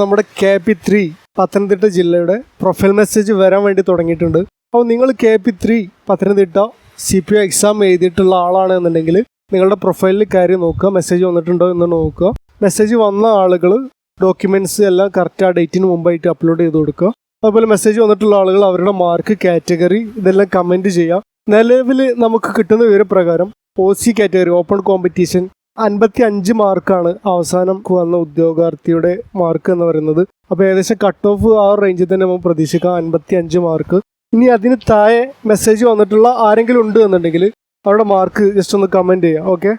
നമ്മുടെ K P three Pathanamthitta ജില്ലയുടെ profile message വരാൻ വേണ്ടി തുടങ്ങിയിട്ടുണ്ട്. അപ്പോൾ നിങ്ങൾ K P three Pathanamthitta C P O exam എഴുതിയിട്ടുള്ള ആളാണെന്നുണ്ടെങ്കിൽ നിങ്ങളുടെ പ്രൊഫൈലിൽ കയറി നോക്കുക. മെസ്സേജ് വന്നിട്ടുണ്ടോ എന്ന് നോക്കുക. മെസ്സേജ് വന്ന ആളുകൾ ഡോക്യുമെന്റ്സ് എല്ലാം കറക്റ്റ് ആ ഡേറ്റിന് മുമ്പായിട്ട് അപ്ലോഡ് ചെയ്ത് കൊടുക്കുക. അതുപോലെ മെസ്സേജ് വന്നിട്ടുള്ള ആളുകൾ അവരുടെ മാർക്ക് കാറ്റഗറി ഇതെല്ലാം കമന്റ് ചെയ്യുക. നിലവിൽ നമുക്ക് കിട്ടുന്ന വിവരപ്രകാരം O C category open competition അൻപത്തി അഞ്ച് മാർക്കാണ് അവസാനം വന്ന ഉദ്യോഗാർത്ഥിയുടെ മാർക്ക് എന്ന് പറയുന്നത്. അപ്പോൾ ഏകദേശം കട്ട് ഓഫ് ആ റേഞ്ചിൽ തന്നെ നമുക്ക് പ്രതീക്ഷിക്കാം അൻപത്തി അഞ്ച് മാർക്ക്. ഇനി അതിന് താഴെ മെസ്സേജ് വന്നിട്ടുള്ള ആരെങ്കിലും ഉണ്ട് എന്നുണ്ടെങ്കിൽ അവരുടെ മാർക്ക് ജസ്റ്റ് ഒന്ന് കമന്റ് ചെയ്യാം ഓക്കെ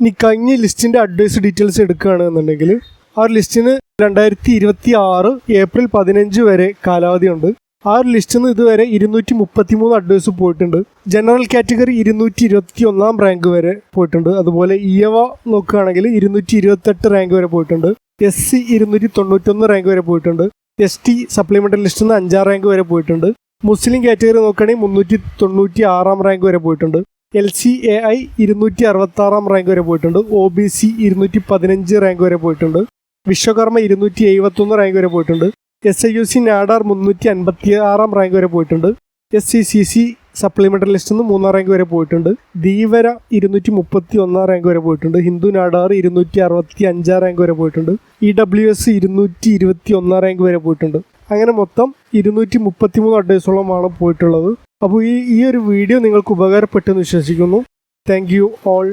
ഇനി കഴിഞ്ഞ ലിസ്റ്റിന്റെ അഡ്വൈസ് ഡീറ്റെയിൽസ് എടുക്കുകയാണ് എന്നുണ്ടെങ്കിൽ ആ ലിസ്റ്റിന് രണ്ടായിരത്തി ഇരുപത്തി ആറ് ഏപ്രിൽ പതിനഞ്ച് വരെ കാലാവധിയുണ്ട് ആ ഒരു ലിസ്റ്റിൽ നിന്ന് ഇതുവരെ ഇരുന്നൂറ്റി മുപ്പത്തി മൂന്ന് അഡ്വൈസ് പോയിട്ടുണ്ട്. ജനറൽ കാറ്റഗറി ഇരുന്നൂറ്റി ഇരുപത്തി ഒന്നാം റാങ്ക് വരെ പോയിട്ടുണ്ട്. അതുപോലെ ഇയവ നോക്കുകയാണെങ്കിൽ ഇരുന്നൂറ്റി ഇരുപത്തെട്ട് റാങ്ക് വരെ പോയിട്ടുണ്ട്. എസ് സി ഇരുന്നൂറ്റി തൊണ്ണൂറ്റൊന്ന് റാങ്ക് വരെ പോയിട്ടുണ്ട്. എസ് ടി സപ്ലിമെന്ററി ലിസ്റ്റിൽ നിന്ന് അഞ്ചാം റാങ്ക് വരെ പോയിട്ടുണ്ട്. മുസ്ലിം കാറ്റഗറി നോക്കുകയാണെങ്കിൽ മുന്നൂറ്റി തൊണ്ണൂറ്റി ആറാം റാങ്ക് വരെ പോയിട്ടുണ്ട്. എൽ സി എ ഐ ഇരുന്നൂറ്റി അറുപത്തി ആറാം റാങ്ക് വരെ പോയിട്ടുണ്ട്. ഒ ബി സി ഇരുന്നൂറ്റി പതിനഞ്ച് റാങ്ക് വരെ പോയിട്ടുണ്ട്. വിശ്വകർമ്മ ഇരുന്നൂറ്റി എഴുപത്തൊന്ന് റാങ്ക് വരെ പോയിട്ടുണ്ട്. S I U C Nadar മുന്നൂറ്റി അൻപത്തി ആറാം റാങ്ക് വരെ പോയിട്ടുണ്ട്. S C C C supplementary ലിസ്റ്റിൽ നിന്ന് മൂന്നാം റാങ്ക് വരെ പോയിട്ടുണ്ട്. ധീവര ഇരുന്നൂറ്റി മുപ്പത്തി ഒന്നാം റാങ്ക് വരെ പോയിട്ടുണ്ട്. ഹിന്ദു നാഡാർ ഇരുന്നൂറ്റി അറുപത്തി അഞ്ചാം റാങ്ക് വരെ പോയിട്ടുണ്ട്. ഇ ഡബ്ല്യു എസ് ഇരുന്നൂറ്റി ഇരുപത്തി ഒന്നാം റാങ്ക് വരെ പോയിട്ടുണ്ട്. അങ്ങനെ മൊത്തം ഇരുന്നൂറ്റി മുപ്പത്തി മൂന്ന് അഡ്വൈസോളമാണ് പോയിട്ടുള്ളത്. അപ്പോൾ ഈ ഈ ഒരു വീഡിയോ നിങ്ങൾക്ക് ഉപകാരപ്പെട്ടെന്ന് വിശ്വസിക്കുന്നു. Thank you all.